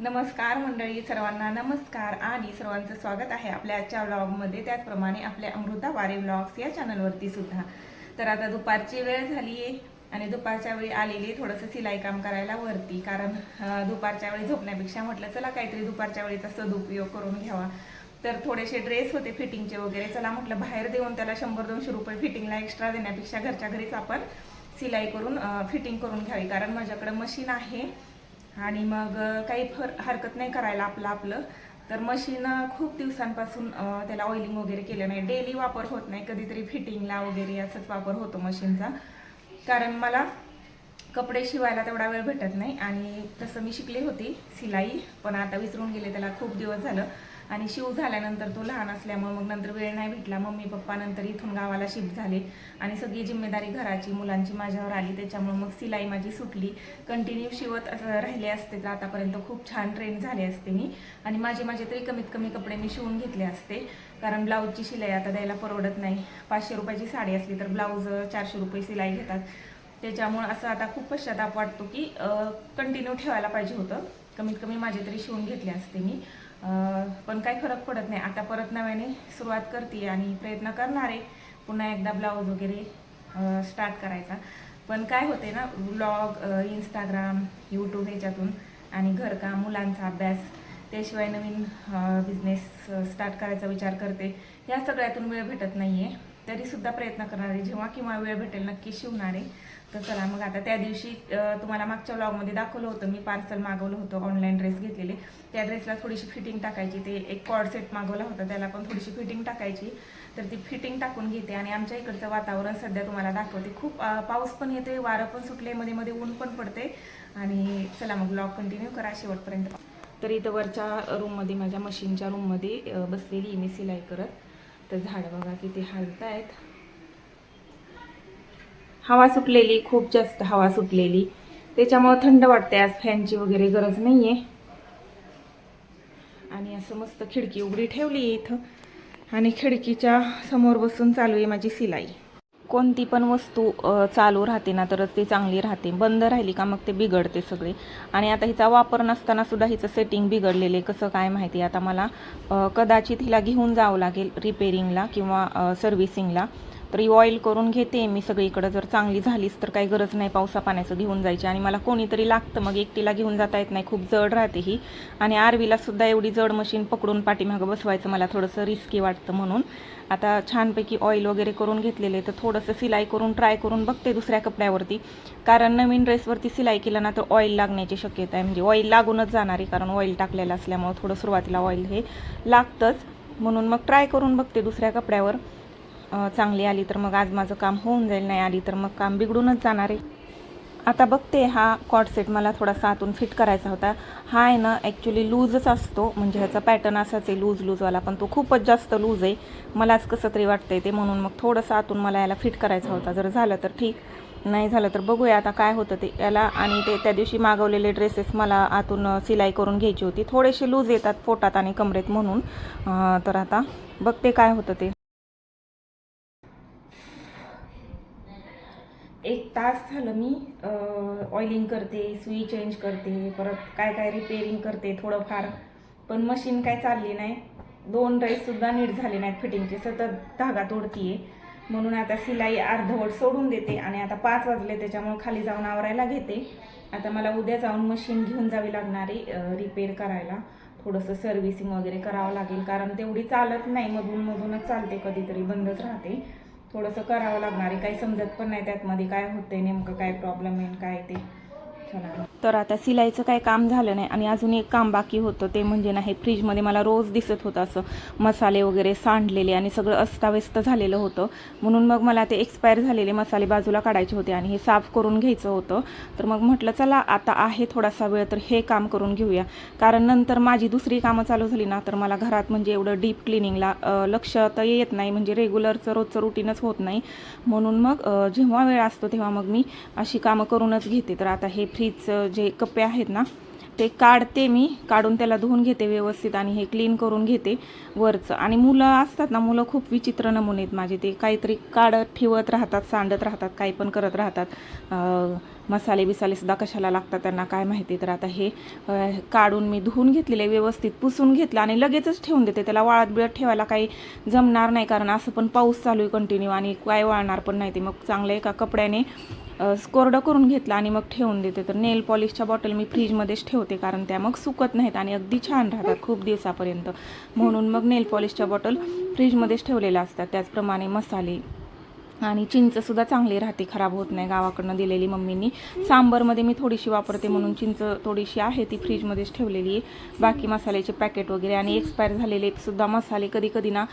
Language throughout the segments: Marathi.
नमस्कार मंडळी सर्वांना नमस्कार. आणि सर्वांचं स्वागत आहे आपल्या आजच्या व्लॉगमध्ये त्याचप्रमाणे आपल्या अमृता वारे व्लॉग्स या चॅनलवरती सुद्धा. तर आता दुपारची वेळ झाली आहे आणि दुपारच्या वेळी आलेली थोडंसं सिलाई काम करायला वरती. कारण दुपारच्या वेळी झोपण्यापेक्षा म्हटलं चला काहीतरी दुपारच्या वेळीचा सदुपयोग करून घ्यावा. तर थोडेसे ड्रेस होते फिटिंगचे वगैरे. चला म्हटलं बाहेर देऊन त्याला शंभर दोनशे रुपये फिटिंगला एक्स्ट्रा देण्यापेक्षा घरच्या घरीच आपण सिलाई करून फिटिंग करून घ्यावी. कारण माझ्याकडे मशीन आहे. आणि मग काही फर हरकत नाही करायला आपलं आपलं. तर मशीन खूप दिवसांपासून त्याला ऑइलिंग वगैरे केलं नाही. डेली वापर होत नाही. कधीतरी फिटिंगला वगैरे असंच वापर होतो मशीनचा कारण मला कपडे शिवायला तेवढा वेळ भेटत नाही. आणि तसं मी शिकले होते सिलाई. पण आता विसरून गेले त्याला खूप दिवस झालं. आणि शिव झाल्यानंतर तो लहान असल्यामुळे मग नंतर वेळ नाही भेटला. मम्मी पप्पा नंतर इथून गावाला शिफ्ट झाले. आणि सगळी जिम्मेदारी घराची मुलांची माझ्यावर आली. त्याच्यामुळे मग सिलाई माझी सुटली. कंटिन्यू शिवत असं राहिले असते तर आतापर्यंत खूप छान ट्रेन झाले असते मी. आणि माझे माझे तरी कमीत कमी कपडे मी शिवून घेतले असते. कारण ब्लाऊजची शिलाई आता द्यायला परवडत नाही. पाचशे रुपयाची साडी असली तर ब्लाऊज चारशे रुपये सिलाई घेतात. त्याच्यामुळं असं आता खूप पश्चाताप वाटतो की कंटिन्यू ठेवायला पाहिजे होतं. कमीत कमी माझे तरी शिवून घेतले असते मी. पण काही फरक पडत नाही. आता परत नव्याने सुरुवात करते आणि प्रयत्न करणार आहे. पुन्हा एकदा ब्लाऊज वगैरे स्टार्ट करायचा. पण काय होते ना ब्लॉग इंस्टाग्राम यूट्यूब ह्याच्यातून आणि घरकाम मुलांचा अभ्यास त्याशिवाय नवीन बिझनेस स्टार्ट करायचा विचार करते. ह्या सगळ्यातून वेळ भेटत नाही आहे तरीसुद्धा प्रयत्न करणार आहे जेव्हा किंवा वेळ भेटेल नक्की शिवणार. आहे तर चला मग आता त्या दिवशी तुम्हाला मागच्या व्लॉगमध्ये दाखवलं होतं मी पार्सल मागवलं होतं ऑनलाईन ड्रेस घेतलेले. त्या ड्रेसला थोडीशी फिटिंग टाकायची ते एक कॉड सेट मागवला होता त्याला पण थोडीशी फिटिंग टाकायची. तर ती फिटिंग टाकून घेते आणि आमच्या इकडचं वातावरण सध्या तुम्हाला दाखवते. खूप पाऊस पण येतोय वारं पण सुटले मध्ये मध्ये ऊन पण पडते आणि चला मग ब्लॉग कंटिन्यू करा शेवटपर्यंत तर इथं वरच्या रूममध्ये माझ्या मशीनच्या रूममध्ये बसलेली मी सिलाई करत. तर झाडं बघा किती हलत आहेत हवा सुटलेली खूप जास्त हवा सुटलेली. त्याच्यामुळं थंड वाटते आज फॅनची वगैरे गरज नाही आहे आणि असं मस्त खिडकी उघडी ठेवली आहे इथं. आणि खिडकीच्या समोर बसून चालू आहे माझी सिलाई. कोणती पण वस्तू चालू राहते ना तरच ती चांगली राहते. बंद राहिली का मग ते बिघडते सगळे. आणि आता हिचा वापर नसताना सुद्धा हिचं सेटिंग बिघडलेले कसं काय माहिती आता मला कदाचित हिला घेऊन जावं लागेल रिपेरिंगला किंवा सर्व्हिसिंगला तर ही ऑइल करून घेते. मी सगळीकडं जर चांगली झालीच तर काही गरज नाही पावसा पाण्याचं घेऊन जायची. आणि मला कोणीतरी लागतं मग एकटीला घेऊन जाता येत नाही. खूप जड राहते ही. आणि आरवीला सुद्धा एवढी जड मशीन पकडून पाठीमागं बसवायचं मला थोडंसं रिस्की वाटतं म्हणून. आता छानपैकी ऑइल वगैरे करून घेतलेले तर थोडंसं सिलाई करून ट्राय करून बघते दुसऱ्या कपड्यावरती. कारण नवीन ड्रेसवरती सिलाई केलं ना तर ऑइल लागण्याची शक्यता आहे. म्हणजे ऑइल लागूनच जाणार आहे कारण ऑइल टाकलेलं असल्यामुळं थोडं सुरुवातीला ऑइल हे लागतंच. म्हणून मग ट्राय करून बघते दुसऱ्या कपड्यावर. चांगली आली तर मग आज माझं काम होऊन जाईल नाही आली तर मग काम बिघडूनच जाणार आहे. आता बघते हा कॉट सेट मला थोडासा आतून फिट करायचा होता. हा आहे ना ॲक्च्युली लूजच असतो. म्हणजे ह्याचा पॅटर्न असाच आहे लूज लूजवाला पण तो खूपच जास्त लूज आहे. मलाच कसं तरी वाटतंय ते म्हणून मग थोडंसं आतून मला याला फिट करायचा होता. जर झालं तर ठीक नाही झालं तर बघूया आता काय होतं ते. याला आणि ते त्या दिवशी मागवलेले ड्रेसेस मला आतून सिलाई करून घ्यायची होती. थोडेसे लूज येतात पोटात आणि कमरेत म्हणून. तर आता बघते काय होतं ते. एक तास झालं मी ऑइलिंग करते सुई चेंज करते परत काय काय रिपेअरिंग करते थोडंफार. पण मशीन काय चालली नाही. दोन ड्रेससुद्धा नीट झाले नाहीत फिटिंगचे सतत धागा तोडतीये. म्हणून आता सिलाई अर्धवट सोडून देते आणि आता पाच वाजले त्याच्यामुळे खाली जाऊन आवरायला घेते. आता मला उद्या जाऊन मशीन घेऊन जावी लागणार आहे रिपेअर करायला. थोडंसं सर्व्हिसिंग वगैरे करावं लागेल कारण तेवढी चालत नाही मधून मधूनच चालते कधीतरी बंदच राहते. थोडंसं करावं लागणार आहे. काही समजत पण नाही त्यातमध्ये काय होतंय नेमकं काय प्रॉब्लेम आहे काय ते. तर आता सिलाईचं काही काम झालं नाही आणि अजून एक काम बाकी होतं ते म्हणजे नाही फ्रीजमध्ये मला रोज दिसत होतं असं. मसाले वगैरे सांडलेले आणि सगळं अस्ताव्यस्त झालेलं होतं. म्हणून मग मला ते एक्सपायर झालेले मसाले बाजूला काढायचे होते आणि हे साफ करून घ्यायचं होतं. तर मग म्हटलं चला आता आहे थोडासा वेळ तर हे काम करून घेऊया. कारण नंतर माझी दुसरी कामं चालू झाली ना तर मला घरात म्हणजे एवढं डीप क्लिनिंगला लक्ष तर येत नाही. म्हणजे रेग्युलरचं रोजचं रुटीनच होत नाही. म्हणून मग जेव्हा वेळ असतो तेव्हा मग मी अशी कामं करूनच घेते. तर आता हे फ्रीज जे कप्पे आहेत ना ते काढते मी. काढून त्याला धुवून घेते व्यवस्थित आणि हे क्लीन करून घेते वरचं. आणि मुलं असतात ना मुलं खूप विचित्र नमुने आहेत माझे. ते काहीतरी काढत ठेवत राहतात सांडत राहतात काही पण करत राहतात. मसाले बिसालेसुद्धा कशाला लागतात त्यांना काय माहिती. तर आता हे काढून मी धुवून घेतलेले व्यवस्थित पुसून घेतलं आणि लगेचच ठेवून देते. त्याला वाळत बिळत ठेवायला काही जमणार नाही कारण असं पण पाऊस चालू आहे कंटिन्यू आणि काय वाळणार पण नाही ते. मग चांगलं एका कपड्याने स्कोरडं करून घेतलं आणि मग ठेवून देते. तर नेल पॉलिशच्या बॉटल मी फ्रीजमध्येच ठेवते कारण त्या मग सुकत नाहीत आणि अगदी छान राहतात खूप दिवसापर्यंत. म्हणून मग नेल पॉलिशच्या बॉटल फ्रीजमध्येच ठेवलेल्या असतात. त्याचप्रमाणे मसाले. आणि चिंचसुद्धा चांगली राहते खराब होत नाही गावाकडनं दिलेली मम्मीनी. सांबरमध्ये मी थोडीशी वापरते म्हणून चिंच थोडीशी आहे ती फ्रीजमध्येच ठेवलेली आहे. बाकी मसाल्याचे पॅकेट वगैरे आणि एक्सपायर झालेले सुद्धा मसाले. कधी कधी ना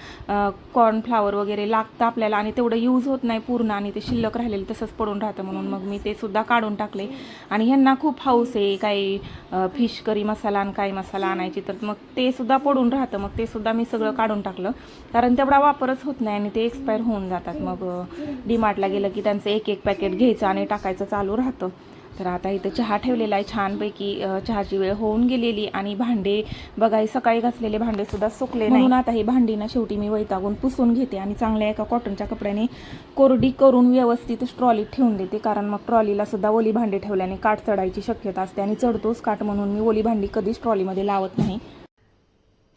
कॉर्नफ्लावर वगैरे लागतं आपल्याला आणि तेवढं यूज होत नाही पूर्ण आणि ते शिल्लक राहिलेलं तसंच पडून राहतं म्हणून मग मी ते सुद्धा काढून टाकले. आणि ह्यांना खूप हाऊस आहे काही फिश करी मसाला आणि काही मसाला आणायची तर मग ते सुद्धा पडून राहतं. मग ते सुद्धा मी सगळं काढून टाकलं. कारण तेवढा वापरच होत नाही आणि ते एक्सपायर होऊन जातात. मग डीमार्टला गेलं की त्यांचं एक एक पॅकेट घ्यायचं आणि टाकायचं चालू राहतं. तर आता इथं चहा ठेवलेला आहे छानपैकी चहाची वेळ होऊन गेलेली आणि भांडे बघा सकाळी घासलेले भांडे सुद्धा सुकले नाही. म्हणून आता ही भांडी ना शेवटी मी वैतागून पुसून घेते आणि चांगल्या एका कॉटनच्या कपड्याने कोरडी करून व्यवस्थित ट्रॉलीत ठेवून देते. कारण मग ट्रॉलीला सुद्धा ओली भांडी ठेवल्याने काठ चढायची शक्यता असते आणि चढतोच काठ म्हणून मी ओली भांडी कधीच ट्रॉलीमध्ये लावत नाही.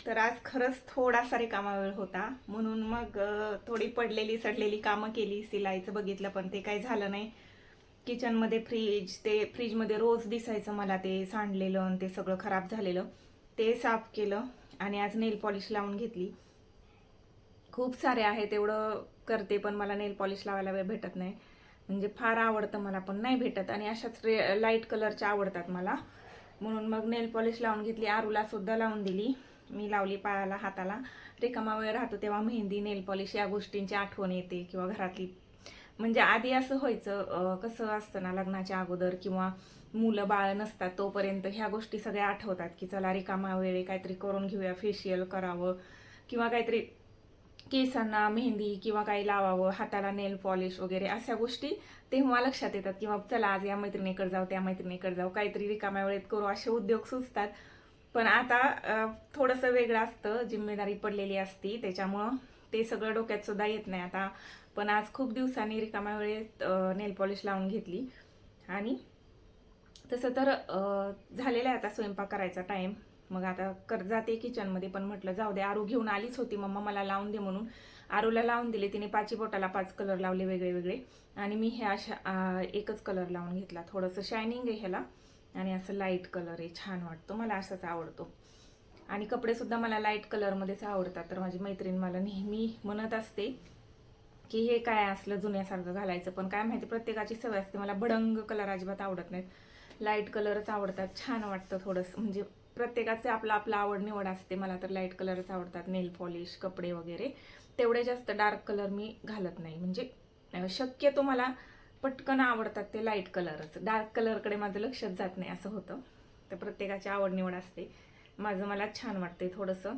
तर आज खरंच थोडासा रिकामा वेळ होता. म्हणून मग थोडी पडलेली सडलेली कामं केली. सिलाईचं बघितलं पण ते काही झालं नाही. किचनमध्ये फ्रीज ते फ्रीजमध्ये रोज दिसायचं मला ते सांडलेलं आणि ते सगळं खराब झालेलं. ते साफ केलं आणि आज नेल पॉलिश लावून घेतली. खूप सारे आहेत एवढं करते पण मला नेल पॉलिश लावायला वेळ भेटत नाही. म्हणजे फार आवडतं मला पण नाही भेटत. आणि अशाच रे लाइट कलरच्या आवडतात मला. म्हणून मग नेल पॉलिश लावून घेतली. आरूला सुद्धा लावून दिली. मी लावली पायाला हाताला. रिकामा वेळ राहतो तेव्हा मेहंदी नेल पॉलिश या गोष्टींची आठवण येते किंवा घरातली. म्हणजे आधी असं व्हायचं कसं असतं ना लग्नाच्या अगोदर किंवा मुलं बाळ नसतात तोपर्यंत ह्या गोष्टी सगळ्या आठवतात की चला रिकामा वेळ काहीतरी करून घेऊया फेशियल करावं. किंवा काहीतरी केसांना मेहंदी किंवा काही लावावं हाताला नेल पॉलिश वगैरे अशा गोष्टी तेव्हा लक्षात येतात. किंवा चला आज या मैत्रिणीकडे जाऊ त्या मैत्रिणीकडे जाऊ काहीतरी रिकाम्या वेळेत करू असे उद्योग सुचतात. पण आता थोडंसं वेगळं असतं. जिम्मेदारी पडलेली असती. त्याच्यामुळं ते सगळं डोक्यात सुद्धा येत नाही. आता पण आज खूप दिवसांनी रिकाम्या वेळेत नेल पॉलिश लावून घेतली. आणि तसं तर झालेलं आहे आता स्वयंपाक करायचा टाईम मग आता कर जाते किचनमध्ये पण म्हटलं जाऊ दे आरू घेऊन आलीच होती. मम्मा मला लावून दे म्हणून. आरूला लावून दिले. तिने पाची बोटाला पाच कलर लावले वेगळे वेगळे आणि मी हे अशा एकच कलर लावून घेतला. थोडंसं शायनिंग आहे ह्याला. आणि असं लाइट कलर आहे छान वाटतो. मला असाच आवडतो. आणि कपडेसुद्धा मला लाइट कलरमध्येच आवडतात. तर माझी मैत्रीण मला नेहमी म्हणत असते की हे काय असलं जुन्यासारखं घालायचं. पण काय माहिती प्रत्येकाची सवय असते. मला भडंग कलर अजिबात आवडत नाहीत. लाइट कलरच आवडतात. छान वाटतं थोडंसं. म्हणजे प्रत्येकाचे आपलं आपलं आवड निवड असते. मला तर लाइट कलरच आवडतात. नेल पॉलिश कपडे वगैरे. तेवढे जास्त डार्क कलर मी घालत नाही. म्हणजे शक्यतो मला पटकन आवडतात ते लाइट कलरच डार्क कलरकडे माझं लक्षच जात नाही असं होतं. तर प्रत्येकाची आवड निवड असते. माझं मला छान वाटते थोडंसं.